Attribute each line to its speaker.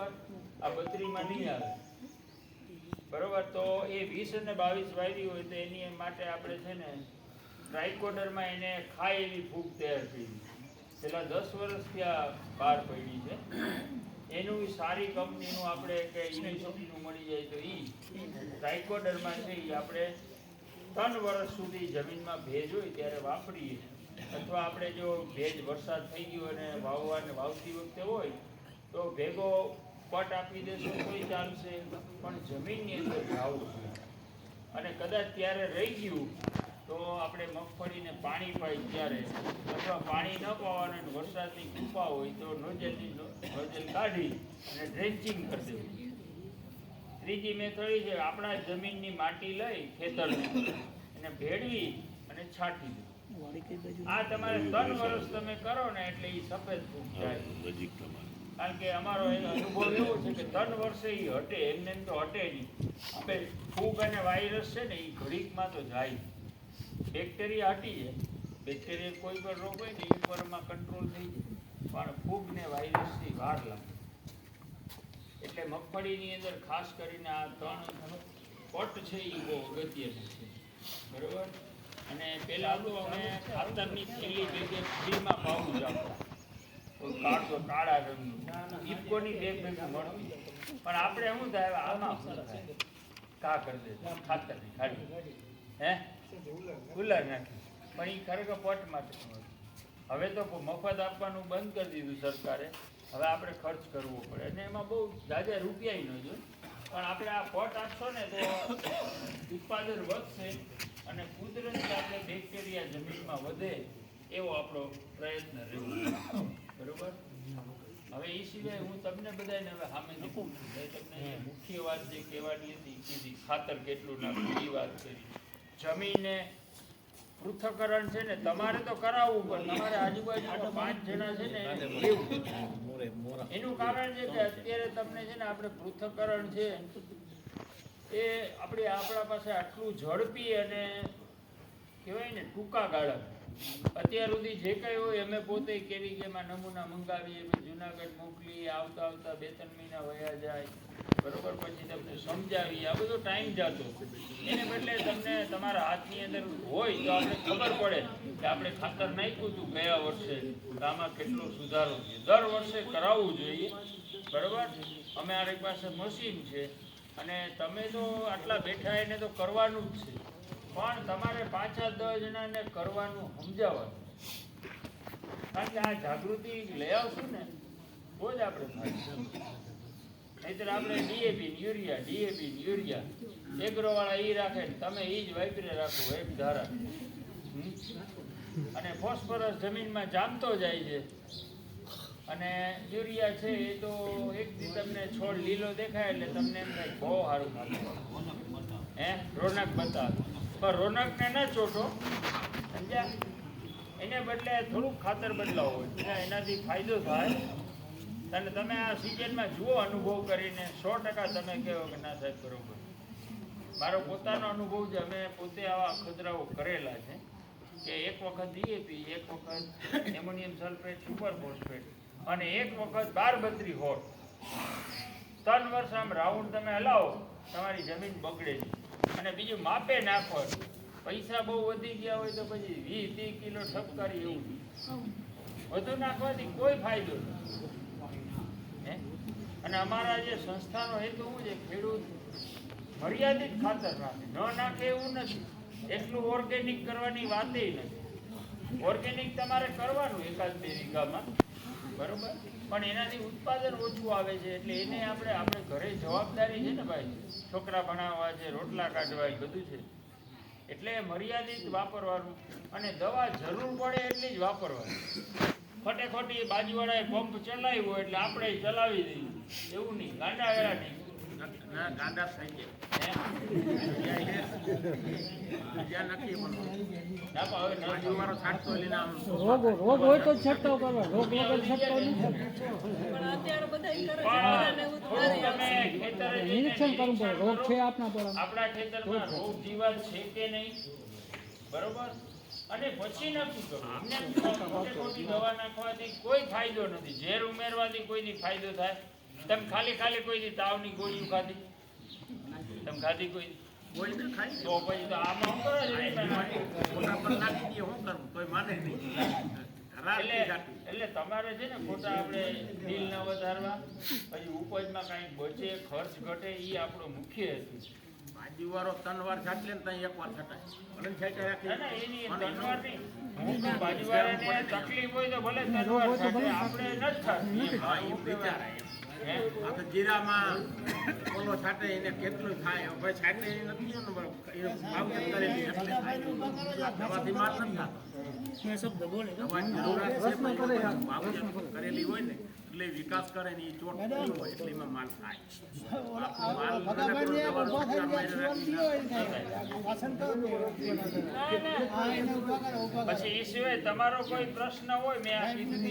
Speaker 1: બરોબર? આ બત્રીમાં નહીં આવે. બરોબર? તો એ વીસ અને બાવીસ વાયરી હોય તો એની માટે આપણે છે ને ટ્રાઇકોડરમાં એને ખાય એવી ફૂગ તૈયાર કરી. છેલ્લા દસ વર્ષથી આ બહાર પડી છે. એનું સારી કંપનીનું આપણે કે યુનિવર્સિટીનું મળી જાય તો એ ટ્રાઇકોડરમાં છે એ આપણે ત્રણ વર્ષ સુધી જમીનમાં ભેજ હોય ત્યારે વાપરીએ. અથવા આપણે જો ભેજ વરસાદ થઈ ગયો અને વાવવા અને વાવતી વખતે હોય, તો ભેગો પટ આપી દેશો તોય ચાલશે પણ જમીનની અંદર જાવું અને કદાચ ત્યારે રહી ગયું તો આપણે મગફળીને પાણી પાઈ ત્યારે. અથવા પાણી ન પાવાનું અને વરસાદની કૃપા હોય તો નોજલની નોજલ કાઢી અને ડ્રેન્ચિંગ કરી દેવું. ત્રીજી મેથડ છે આપણા જમીનની માટી લઈ ખેતરની એને ભેળવી અને છાંટી દેવું. આ તમારે ત્રણ વર્ષ તમે કરો ને એટલે એ સફેદ ફૂગ જાય. કારણ કે અમારો અનુભવ એવો છે કે ત્રણ વર્ષે એ હટે, એમને એમ તો હટે નહીં. આપણે ફૂગ અને વાયરસ છે ને એ ઘડીકમાં તો જાય. બેક્ટેરિયા હટી જાય. બેક્ટેરિયા કોઈ પણ રોગ હોય ને એ પરમાં કંટ્રોલ થઈ જાય. પણ ફૂગ ને વાયરસની વાર લાગે. એટલે મગફળીની અંદર ખાસ કરીને આ ત્રણ પટ છે એ બહુ અગત્યનું છે. બરોબર? અને પેલા તો અમે ખાતરની થેલી ભેગે ફ્રીમાં પાવું જ આપતા કાળો રંગનું ઇફકોની પણ આપણે શું થાય, આમાં કા કરી દે ખાતરની ખાડી. હે? કુલર નાખી. પણ એ ખરેખર પટ માટે હવે તો મફત આપવાનું બંધ કરી દીધું સરકારે. હવે આપણે ખર્ચ કરવો પડે. અને એમાં બહુ જાજા રૂપિયા ન જોઈએ. પણ આપણે આ પટ આપશો ને તો ઉત્પાદન વધશે અને કુદરતી આપણે બેક્ટેરિયા જમીનમાં વધે એવો આપણો પ્રયત્ન રહેવો બરોબર? હવે એ સિવાય હું તમને બધાને હવે સામે તમને મુખ્ય વાત જે કહેવાની હતી કીધી ખાતર કેટલું નાખવું એ વાત કરી. જમીને પૃથ્થકરણ છે ને તમારે તો કરાવવું પણ તમારે આજુબાજુ પાંચ જણા છે ને એને એનું કારણ છે કે અત્યારે તમને છે ને આપણે પૃથ્થકરણ છે એ આપણે આપણા પાસે આટલું ઝડપી અને કહેવાય ને ટૂંકા ગાળા અત્યાર સુધી જે કંઈ હોય અમે પોતે કેવી કેમાં નમૂના મંગાવીએ, પછી જુનાગઢ મોકલીએ, આવતા આવતા બે ત્રણ મહિના વયા જાય, બરોબર, પછી તમને સમજાવીએ. આ બધો ટાઈમ જતો. એને બદલે તમને તમારા હાથની અંદર હોય તો આપણે ખબર પડે કે આપણે ખાતર નાખ્યું હતું ગયા વર્ષે. આમાં કેટલો સુધારો છે. દર વર્ષે કરાવવું જોઈએ, બરોબર? અમારી પાસે મશીન છે. અને તમે તો આટલા બેઠા એને તો કરવાનું જ છે. પણ તમારે પાછા દસ જણાને કરવાનું સમજાવવાનું. કારણ કે આ જાગૃતિ લઈ આવશું ને તો જ આપણે નહીતર આપણે DAP urea DAP urea agro વાળા ઈ રાખે તમે એ જ વાપરી રાખો એમ ધારા. અને ફોસ્ફરસ જમીનમાં જામતો જાય છે. અને યુરિયા છે એ તો એક દી તમને છોડ લીલો દેખાય એટલે તમને એમ થાય બહુ સારું હે? રોનક બતાવે. પણ રોનકને ન ચોટો, સમજ્યા? એને બદલે થોડુંક ખાતર બદલાવો એનાથી ફાયદો થાય. અને તમે આ સિઝનમાં જુઓ અનુભવ કરીને, સો ટકા તમે કહો કે ના સાહેબ, બરોબર. મારો પોતાનો અનુભવ જ અમે પોતે આવા ખતરાઓ કરેલા છે કે એક વખત ડીએપી એક વખત એમોનિયમ સલ્ફેટ, સુપર ફોસ્ફેટ અને એક વખત બાર બત્રી હોટ. ત્રણ વર્ષ આમ રાઉન્ડ તમે હલાવો, તમારી જમીન બગડે નહીં અને બીજું માપે નાખો પૈસા બહુ વધી ગયા હોય તો પછી વીસ, ત્રીસ કિલો ઠપકારી એવું વધુ નાખવાથી કોઈ ફાયદો નહીં? અને અમારા જે સંસ્થાનો હેતુ શું છે? ખેડૂત મર્યાદિત ખાતર રાખે. ન નાખે એવું નથી. એટલું ઓર્ગેનિક કરવાની વાતે નથી. ઓર્ગેનિક તમારે કરવાનું એકાદ બે વીઘામાં. બરોબર? પણ એનાથી ઉત્પાદન ઓછું આવે છે એટલે એને આપણે આપણે ઘરે જવાબદારી છે ને ભાઈ. છોકરા ભણાવવા છે, રોટલા કાઢવા બધું છે. એટલે મર્યાદિત વાપરવાનું અને દવા જરૂર પડે એટલી જ વાપરવાની. ખોટે ખોટી બાજુવાળાએ પંપ ચલાવ્યો એટલે આપણે ચલાવી દઈએ. એવું નહીં. ગાંડા વેરા નહીં.
Speaker 2: ગાંડા થઈ ગયા
Speaker 3: રોગ રોગ હોય તો રોગ વગર છંટકાવ નહીં નિરીક્ષણ કરવું પડે. રોગ છે આપના પર
Speaker 1: આપણા ખેતરમાં રોગ જીવાત છે કે નહીં? બરોબર? અને પછી નક્કી કરો. એમ દવા નાખવાથી કોઈ ફાયદો નથી. ઝેર ઉમેરવાથી કોઈની ફાયદો થાય? તમે ખાલી ખાલી કોઈ દી તાવની ગોળીઓ ખાધી? તમે ખાધી કોઈ
Speaker 2: ગોળી તો ખાઈ
Speaker 1: તો પછી તો આમાં શું કરો
Speaker 2: માને નહીં.
Speaker 1: એટલે એટલે તમારે છે ને ખોટા આપણે બિલ ન વધારવા પછી ઉપજમાં કાંઈ બચે ખર્ચ ઘટે એ આપણો મુખ્ય હેતુ છે.
Speaker 2: બાજુવાળો ત્રણ વાર છાટલે ને ત્યાં એક વાર છટાય. ભલે છાંટે રાખી.
Speaker 1: ના, ના, એની
Speaker 2: પણ એનો-
Speaker 1: નહીં. હું બાજુવાળાને તકલીફ હોય તો ભલે આપણે નથી થતી.
Speaker 2: હા, એ વિચાર આવે એમ.
Speaker 1: હે?
Speaker 2: આ તો જીરામાં ઓલો છાંટે એને કેટલું થાય હવે છાંટે એ નથી ને એ માવજત કરેલી એટલે દવાથી માર નથી થતો. જરૂરિયાત છે પણ એ માવજત કરેલી હોય ને એટલે વિકાસ કરે ને એ ચોટ હોય એટલે એમાં માલ થાય.
Speaker 1: પછી એ સિવાય તમારો કોઈ પ્રશ્ન હોય મેં આ કીધું